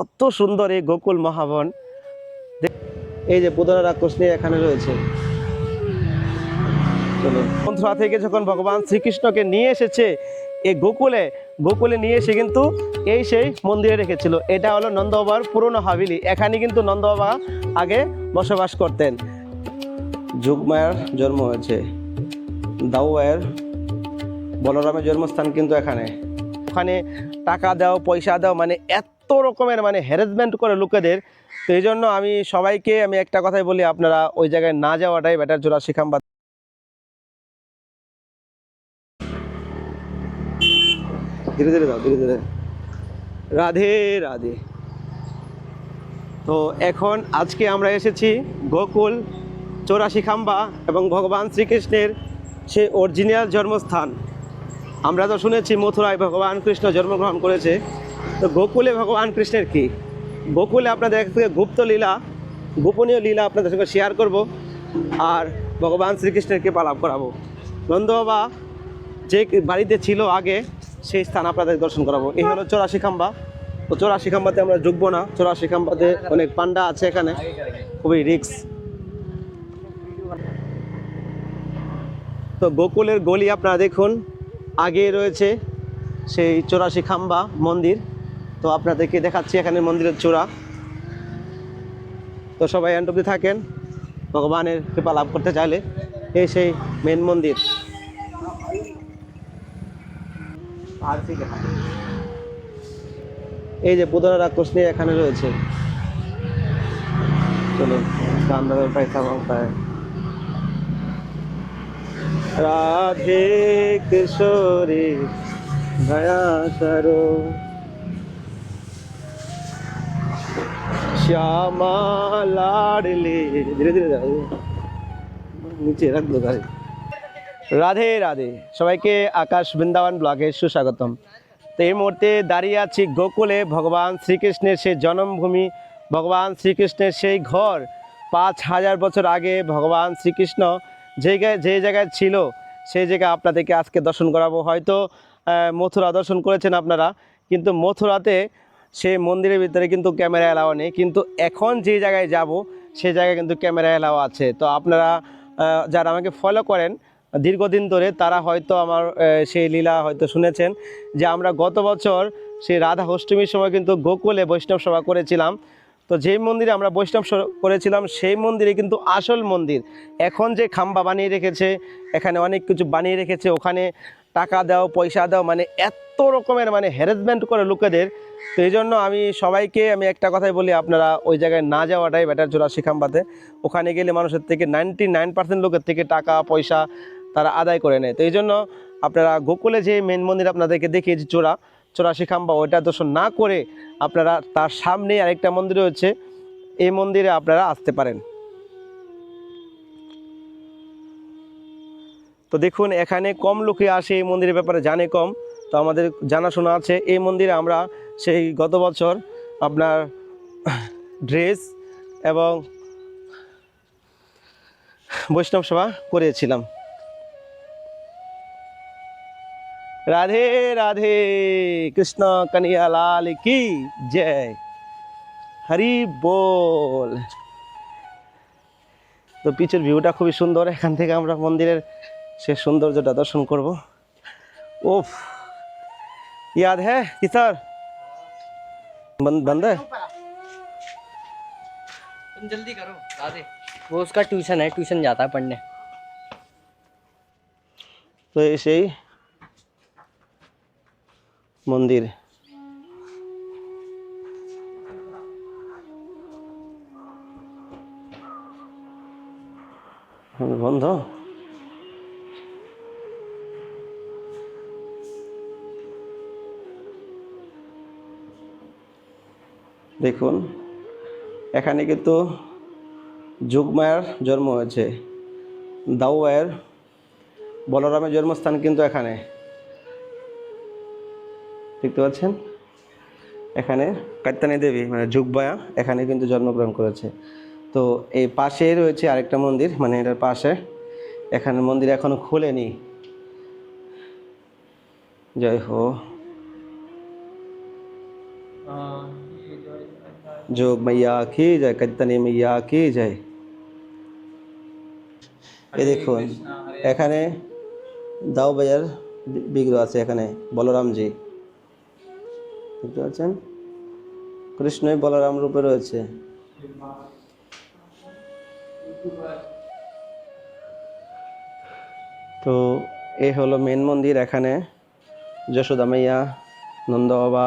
কত সুন্দর এই গোকুল মহাবন। এই যে পুদনা রাক্ষস নিয়ে এখানে রয়েছে। চলো মন্থরা থেকে যখন ভগবান শ্রীকৃষ্ণকে নিয়ে এসেছে, এই গোকুলে গোকুলে নিয়ে এসে কিন্তু এই সেই মন্দিরে রেখেছিল। এটা হলো নন্দবাবার পুরনো হাবিলি এখানে কিন্তু নন্দবাবা আগে বসবাস করতেন। যুগমায়ের জন্ম হয়েছে। দাউয়ের বলরামের জন্মস্থান কিন্তু এখানে। ওখানে টাকা দাও, পয়সা দাও মানে এত রকমের মানে হ্যারাসমেন্ট করে লোকেদের। তো এই জন্য আমি সবাইকে আমি একটা কথাই বলি, আপনারা ওই জায়গায় না যাওয়াটাই বেটার জোড়া শিখাম বা ধীরে ধীরে ধীরে ধীরে। রাধে রাধে। তো এখন আজকে আমরা এসেছি গোকুল চৌরাশি খাম্বা এবং ভগবান শ্রীকৃষ্ণের সে অরিজিনাল জন্মস্থান। আমরা তো শুনেছি মথুরায় ভগবান কৃষ্ণ জন্মগ্রহণ করেছে। তো গোকুলে ভগবান কৃষ্ণের কি? গোকুলে আপনাদের থেকে গুপ্ত লীলা, গোপনীয় লীলা আপনাদের সঙ্গে শেয়ার করব আর ভগবান শ্রীকৃষ্ণের কৃপা লাভ করাবো। নন্দ বাবা যে বাড়িতে ছিল আগে, সেই স্থান আপনাদের দর্শন করাবো। এই হলো চৌরাশি খাম্বা। তো চৌরাশি খাম্বাতে আমরা ঢুকবো না। চৌরাশি খাম্বাতে অনেক পান্ডা আছে এখানে। খুবই রিক্স তো গোকুলের গলি আপনারা দেখুন। আগে রয়েছে সেই চৌরাশি খাম্বা মন্দির। তো আপনাদেরকে দেখাচ্ছি এখানে মন্দিরের চূড়া। তো সবাই এন্ড অব্দি থাকেন, ভগবানের কৃপা লাভ করতে চাইলে। এই সেই মেন মন্দির। এই যে পুদনা রাক্ষস নিয়ে এখানে রয়েছে। রাধে কিশোরী দয়া করো। শ্যামা লাডলে ধীরে ধীরে নিচে রাখল গাড়ি রাধে রাধে। সবাইকে আকাশ বৃন্দাবন ব্লগে সুস্বাগতম। তো এই মুহূর্তে দাঁড়িয়ে আছি গোকুলে ভগবান শ্রীকৃষ্ণের সেই জন্মভূমি, ভগবান শ্রীকৃষ্ণের সেই ঘর। পাঁচ হাজার বছর আগে ভগবান শ্রীকৃষ্ণ যে যে জায়গায় ছিল, সেই জায়গায় আপনাদেরকে আজকে দর্শন করাবো। হয়তো মথুরা দর্শন করেছেন আপনারা, কিন্তু মথুরাতে সেই মন্দিরের ভিতরে কিন্তু ক্যামেরা এলাও নেই, কিন্তু এখন যে জায়গায় যাব সেই জায়গায় কিন্তু ক্যামেরা এলাও আছে। তো আপনারা যারা আমাকে ফলো করেন, দীর্ঘদিন ধরে তারা হয়তো আমার সেই লীলা হয়তো শুনেছেন যে আমরা গত বছর সেই রাধা অষ্টমীর সময় কিন্তু গোকুলে বৈষ্ণব সভা করেছিলাম। তো যেই মন্দিরে আমরা বৈষ্ণব করেছিলাম, সেই মন্দিরে কিন্তু আসল মন্দির। এখন যে খাম্বা বানিয়ে রেখেছে, এখানে অনেক কিছু বানিয়ে রেখেছে, ওখানে টাকা দাও, পয়সা দাও মানে এত রকমের মানে হ্যারাসমেন্ট করে লোকেদের। তো এই জন্য আমি সবাইকে আমি একটা কথাই বলি, আপনারা ওই জায়গায় না যাওয়াটাই বেটার জোড়া শিখাম্বাতে ওখানে গেলে মানুষের থেকে নাইনটি নাইন পার্সেন্ট লোকের থেকে টাকা, পয়সা তারা আদায় করে নেয়। তো এই জন্য আপনারা গোকুলে যে মেন মন্দির আপনাদেরকে দেখিয়েছি চোরা চোরাশি খাম্বা ওইটা দর্শন না করে আপনারা তার সামনে আরেকটা মন্দির রয়েছে, এই মন্দিরে আপনারা আসতে পারেন। তো দেখুন, এখানে কম লোকে আসে এই মন্দিরের ব্যাপারে জানে কম। তো আমাদের জানাশোনা আছে, এই মন্দিরে আমরা সেই গত বছর আপনার ড্রেস এবং বৈষ্ণব সেবা করেছিলাম। রাধে রাধে কৃষ্ণ কানিয়া লাল কি জয়। হরি বল। তো পিছের ভিউটা খুবই সুন্দর, এখান থেকে আমরা মন্দিরের সে সৌন্দর্যটা দর্শন করব ওফ याद है कि सर बंद बंद है तुम जल्दी करो राधे वो उसका ट्यूशन है ट्यूशन जाता है पढ़ने তো এই সেই মন্দির হুম, বন্ধ দেখুন, এখানে কিন্তু যুগমায়ের জন্ম হয়েছে। দাউয়ের বলরামের জন্মস্থান কিন্তু এখানে। দেখতে পাচ্ছেন? এখানে কাত্যানী দেবী মানে যুগবায়া এখানে কিন্তু জন্মগ্রহণ করেছে। তো এই পাশেই রয়েছে আরেকটা মন্দির মানে এটার পাশে। এখানে মন্দির এখনও খোলেনি। জয় হো যোগ মাইয়া কি যায় কীর্তনী মাইয়া কি যায় এই দেখুন এখানে দাও বাজার বিগ্রহ আছে এখানে বলরামজি দেখতে পাচ্ছেন কৃষ্ণই বলরাম রূপে রয়েছে। তো এই হলো মেন মন্দির এখানে যশোদা মাইয়া নন্দ বাবা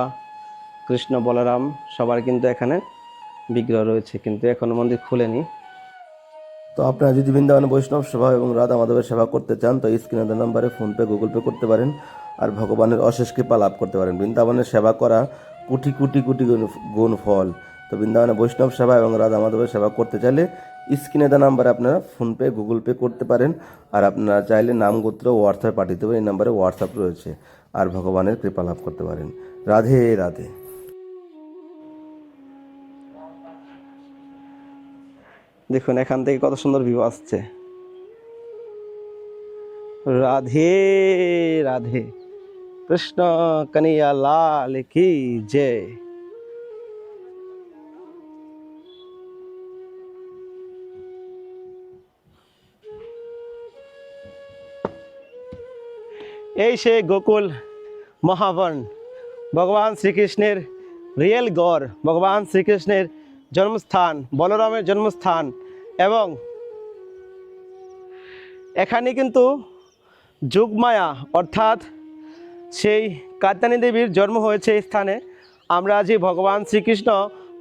কৃষ্ণ বলরাম সবার কিন্তু এখানে বিগ্রহ রয়েছে, কিন্তু এখনও মন্দির খুলেনি। তো আপনারা যদি বৃন্দাবন, বৈষ্ণব সেবা এবং রাধা মাধবের সেবা করতে চান, তো স্ক্রিনে দেওয়া নাম্বারে ফোনপে, গুগল পে করতে পারেন আর ভগবানের অশেষ কৃপা লাভ করতে পারেন। বৃন্দাবনের সেবা করা কোটি কোটি কোটি গুণ গুণ ফল। তো বৃন্দাবনে বৈষ্ণব সেবা এবং রাধা মাধবের সেবা করতে চাইলে স্ক্রিনে দেওয়া নাম্বারে আপনারা ফোনপে, গুগল পে করতে পারেন আর আপনারা চাইলে নাম গোত্র হোয়াটসঅ্যাপে পাঠিয়ে দেবেন। এই নাম্বারে হোয়াটসঅ্যাপ রয়েছে আর ভগবানের কৃপা লাভ করতে পারেন। রাধে রাধে। দেখুন, এখান থেকে কত সুন্দর ভিউ আসছে। রাধে রাধে। কৃষ্ণ কানিয়া লাল কি জয়। এই সে গোকুল মহাবন, ভগবান শ্রীকৃষ্ণের রিয়েল গড়, ভগবান শ্রীকৃষ্ণের জন্মস্থান, বলরামের জন্মস্থান এবং এখানে কিন্তু যুগমায়া অর্থাৎ সেই কাত্যানী দেবীর জন্ম হয়েছে এই স্থানে। আমরা যে ভগবান শ্রীকৃষ্ণ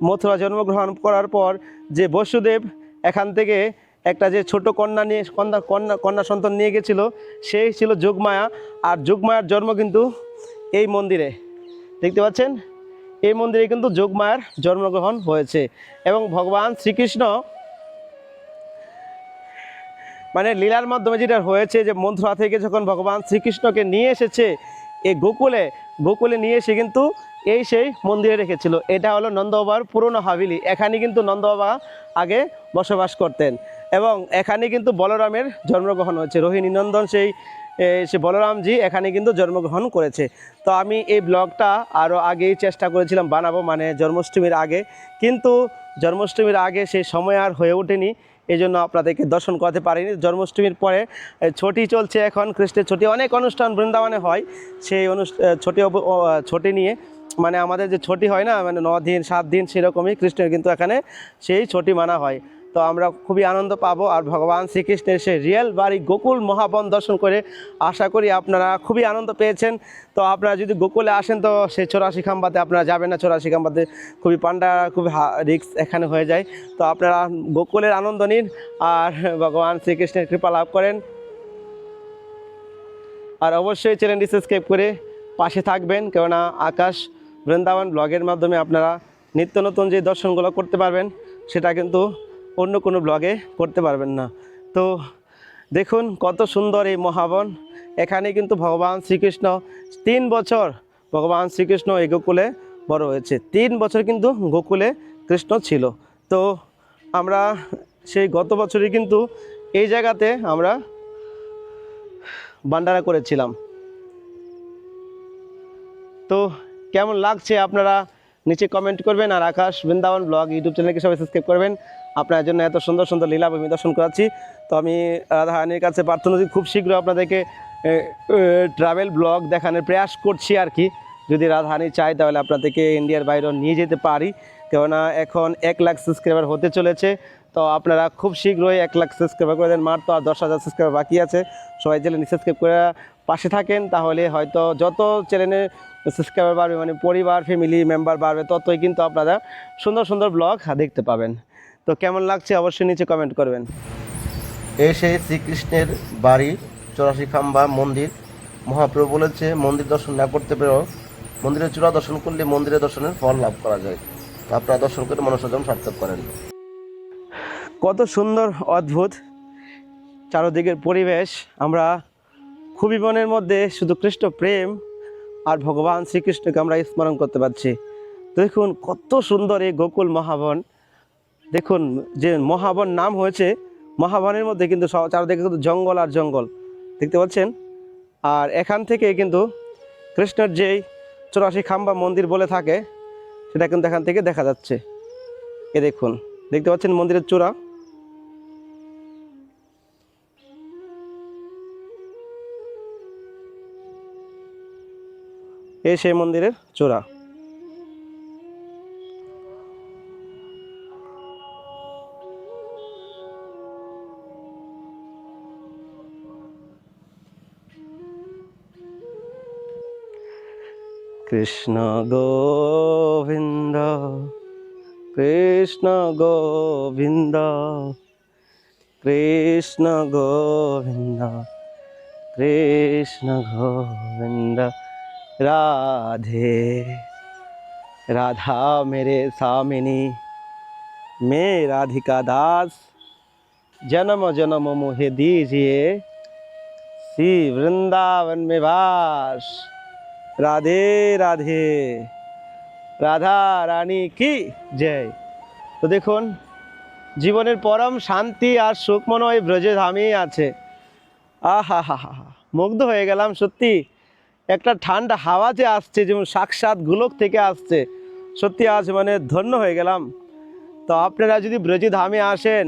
মথুরা জন্মগ্রহণ করার পর যে বসুদেব এখান থেকে একটা যে ছোট কন্যা নিয়ে, কন্যা কন্যা কন্যা সন্তান নিয়ে গেছিল, সেই ছিল যোগমায়া আর যোগমায়ার জন্ম কিন্তু এই মন্দিরে। দেখতে পাচ্ছেন? এই মন্দিরে কিন্তু যোগমায়ার জন্মগ্রহণ হয়েছে। এবং ভগবান শ্রীকৃষ্ণ মানে লীলার মাধ্যমে যেটা হয়েছে যে মন্থুরা থেকে যখন ভগবান শ্রীকৃষ্ণকে নিয়ে এসেছে এই গোকুলে গোকুলে নিয়ে এসে কিন্তু এই সেই মন্দিরে রেখেছিল। এটা হলো নন্দবাবার পুরনো হাবিলি এখানে কিন্তু নন্দবাবা আগে বসবাস করতেন এবং এখানে কিন্তু বলরামের জন্মগ্রহণ হয়েছে। রোহিণী নন্দন সেই সে বলরামজি এখানে কিন্তু জন্মগ্রহণ করেছে। তো আমি এই ব্লগটা আরও আগেই চেষ্টা করেছিলাম বানাবো মানে জন্মাষ্টমীর আগে। কিন্তু জন্মাষ্টমীর আগে সেই সময় আর হয়ে ওঠেনি। এই জন্য আপনাদেরকে দর্শন করাতে পারিনি। জন্মাষ্টমীর পরে ছটি চলছে এখন, খ্রিস্টের ছটি। অনেক অনুষ্ঠান বৃন্দাবনে হয়। সেই অনুষ্ঠান ছটি ছটি নিয়ে মানে আমাদের যে ছটি হয় না মানে ন দিন, সাত দিন সেরকমই খ্রিস্টের কিন্তু এখানে সেই ছটি মানা হয়। তো আমরা খুবই আনন্দ পাবো আর ভগবান শ্রীকৃষ্ণের সেই রিয়েল বাড়ি গোকুল মহাবন দর্শন করে আশা করি আপনারা খুবই আনন্দ পেয়েছেন। তো আপনারা যদি গোকুলে আসেন তো সেই চৌরাশি খাম্বাতে আপনারা যাবেন না। চৌরাশি খাম্বাতে খুবই পান্ডা, খুবই রিক্স এখানে হয়ে যায়। তো আপনারা গোকুলের আনন্দ নিন আর ভগবান শ্রীকৃষ্ণের কৃপা লাভ করেন। আর অবশ্যই চ্যানেলটি সাবস্ক্রাইব করে পাশে থাকবেন, কেননা আকাশ বৃন্দাবন ব্লগের মাধ্যমে আপনারা নিত্য নতুন যে দর্শনগুলো করতে পারবেন, সেটা কিন্তু অন্য কোনো ব্লগে করতে পারবেন না। তো দেখুন কত সুন্দর এই মহাবন। এখানে কিন্তু ভগবান শ্রীকৃষ্ণ তিন বছর ভগবান শ্রীকৃষ্ণ এই গোকুলে বড় হয়েছে। তিন বছর কিন্তু গোকুলে কৃষ্ণ ছিল। তো আমরা সেই গত বছরই কিন্তু এই জায়গাতে আমরা ভান্ডারা করেছিলাম। তো কেমন লাগছে আপনারা নিচে কমেন্ট করবেন আর আকাশ বৃন্দাবন ব্লগ ইউটিউব চ্যানেলকে সবাই সাবস্ক্রাইব করবেন। আপনার জন্য এত সুন্দর সুন্দর লীলাভূমি দর্শন করাচ্ছি। তো আমি রাধাহানির কাছে প্রার্থনা খুব শীঘ্র আপনাদেরকে ট্রাভেল ব্লগ দেখানোর প্রয়াস করছি আর কি। যদি রাধাহানি চাই তাহলে আপনাদেরকে ইন্ডিয়ার বাইরেও নিয়ে যেতে পারি। কেননা এখন এক লাখ সাবস্ক্রাইবার হতে চলেছে। তো আপনারা খুব শীঘ্রই এক লাখ সাবস্ক্রাইবার করে দেন। মার তো আর দশ হাজার সাবস্ক্রাইবার বাকি আছে। সবাই চ্যানেল সাবস্ক্রাইব করে পাশে থাকেন। তাহলে হয়তো যত চ্যানেলে সাবস্ক্রাইবার বাড়বে মানে পরিবার ফ্যামিলি মেম্বার বাড়বে, ততই কিন্তু আপনারা সুন্দর সুন্দর ব্লগ দেখতে পাবেন। তো কেমন লাগছে অবশ্যই নিচে কমেন্ট করবেন। এই সেই শ্রীকৃষ্ণের বাড়ি চৌরাশি খাম্বা মন্দির। মহাপ্রভু বলেছে মন্দির দর্শন না করতে পেরেও মন্দিরের চূড়া দর্শন করলে মন্দিরের দর্শনের ফল লাভ করা যায়। তো আপনারা দর্শন করে মনসজন সার্থক করেন। কত সুন্দর অদ্ভুত চারদিকের পরিবেশ। আমরা খুবই মনের মধ্যে শুধু কৃষ্ণ প্রেম আর ভগবান শ্রীকৃষ্ণকে আমরা স্মরণ করতে পারছি। দেখুন কত সুন্দর এই গোকুল মহাবন। দেখুন যে মহাবন নাম হয়েছে, মহাবনের মধ্যে কিন্তু চারদিকে কিন্তু জঙ্গল আর জঙ্গল। দেখতে পাচ্ছেন? আর এখান থেকে কিন্তু কৃষ্ণের যেই চৌরাশি খাম্বা মন্দির বলে থাকে, সেটা কিন্তু এখান থেকে দেখা যাচ্ছে। এ দেখুন, দেখতে পাচ্ছেন মন্দিরের চূড়া? এই সেই মন্দিরের চূড়া। কৃষ্ণ গোবিন্দ কৃষ্ণ গোবিন্দ কৃষ্ণ গোবিন্দ কৃষ্ণ গোবিন্দ রাধে রাধা মেরে स्वामिनी मैं राधिका दास जन्म जन्म मोहे दीजिए श्री वृंदावन में वास রাধে রাধে। রাধা রানী কি জয়। তো দেখুন, জীবনের পরম শান্তি আর সুখ মনে হয় ব্রজে ধামেই আছে। আহা হা হা মুগ্ধ হয়ে গেলাম সত্যি। একটা ঠান্ডা হাওয়া যে আসছে, যেমন সাক্ষাৎ গোলক থেকে আসছে। সত্যি আজ মানে ধন্য হয়ে গেলাম। তো আপনারা যদি ব্রজে ধামে আসেন,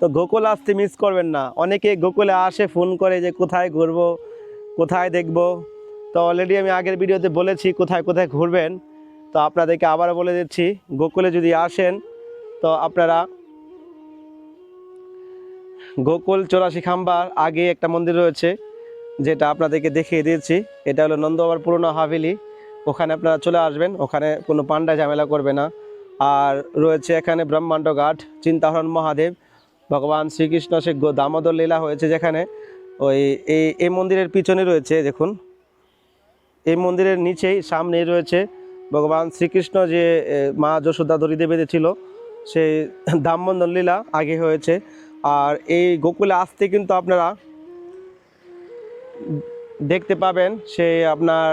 তো গোকুল আসতে মিস করবেন না। অনেকে গোকুলে আসে ফোন করে যে কোথায় ঘুরবো, কোথায় দেখব। তো অলরেডি আমি আগের ভিডিওতে বলেছি কোথায় কোথায় ঘুরবেন। তো আপনাদেরকে আবারও বলে দিচ্ছি, গোকুলে যদি আসেন, তো আপনারা গোকুল চৌরাশি খাম্বার আগে একটা মন্দির রয়েছে, যেটা আপনাদেরকে দেখিয়ে দিয়েছি। এটা হলো নন্দবাবার পুরনো হাভেলি। ওখানে আপনারা চলে আসবেন, ওখানে কোনো পান্ডা ঝামেলা করবে না। আর রয়েছে এখানে ব্রহ্মাণ্ড ঘাট, চিন্তাহরণ মহাদেব, ভগবান শ্রীকৃষ্ণ সে দামোদর লীলা হয়েছে যেখানে। ওই এই এই মন্দিরের পিছনে রয়েছে, দেখুন। এই মন্দিরের নিচেই সামনেই রয়েছে ভগবান শ্রীকৃষ্ণ যে মা যশোদা দড়িতে বেঁধেছিল সেই দামোদর লীলা আগে হয়েছে। আর এই গোকুলে আসতে কিন্তু আপনারা দেখতে পাবেন সে আপনার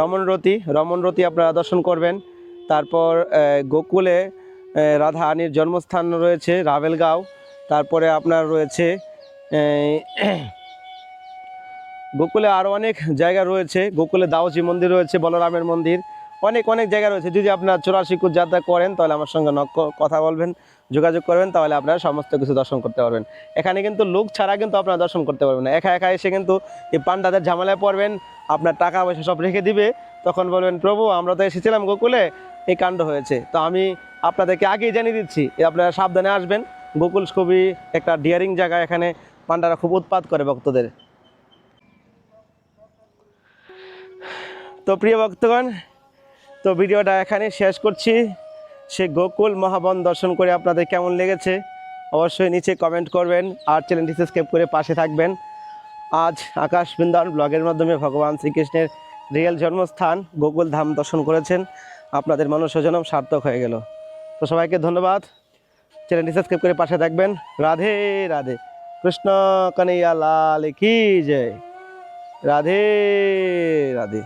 রমণরতি রমণরতি আপনারা দর্শন করবেন। তারপর গোকুলে রাধা রানীর জন্মস্থান রয়েছে রাভেলগাঁও। তারপরে আপনার রয়েছে গোকুলে আরও অনেক জায়গা রয়েছে। গোকুলে দাওজি মন্দির রয়েছে, বলরামের মন্দির। অনেক অনেক জায়গা রয়েছে। যদি আপনার চৌরাশি কুট যাত্রা করেন, তাহলে আমার সঙ্গে নক কথা বলবেন, যোগাযোগ করবেন, তাহলে আপনারা সমস্ত কিছু দর্শন করতে পারবেন। এখানে কিন্তু লোক ছাড়া কিন্তু আপনারা দর্শন করতে পারবেন না। একা একা এসে কিন্তু এই পান্ডাদের ঝামেলায় পড়বেন, আপনার টাকা পয়সা সব রেখে দিবে। তখন বলবেন, প্রভু, আমরা তো এসেছিলাম গোকুলে, এই কাণ্ড হয়েছে। তো আমি আপনাদেরকে আগেই জানিয়ে দিচ্ছি আপনারা সাবধানে আসবেন। গোকুল খুবই একটা ডিয়ারিং জায়গা। এখানে পান্ডারা খুব উৎপাত করে ভক্তদের। তো প্রিয় ভক্তগণ, তো ভিডিওটা এখানে শেষ করছি। সে গোকুল মহাবন দর্শন করে আপনাদের কেমন লেগেছে অবশ্যই নিচে কমেন্ট করবেন আর চ্যানেলটি সাবস্ক্রাইব করে পাশে থাকবেন। আজ আকাশ বৃন্দাবন ব্লগের মাধ্যমে ভগবান শ্রীকৃষ্ণের রিয়েল জন্মস্থান গোকুল ধাম দর্শন করেছেন। আপনাদের মনুষ্যজনম সার্থক হয়ে গেল। তো সবাইকে ধন্যবাদ। চ্যানেলটি সাবস্ক্রাইব করে পাশে থাকবেন। রাধে রাধে। কৃষ্ণ কানাইয়া লাল কি জয়। রাধে রাধে।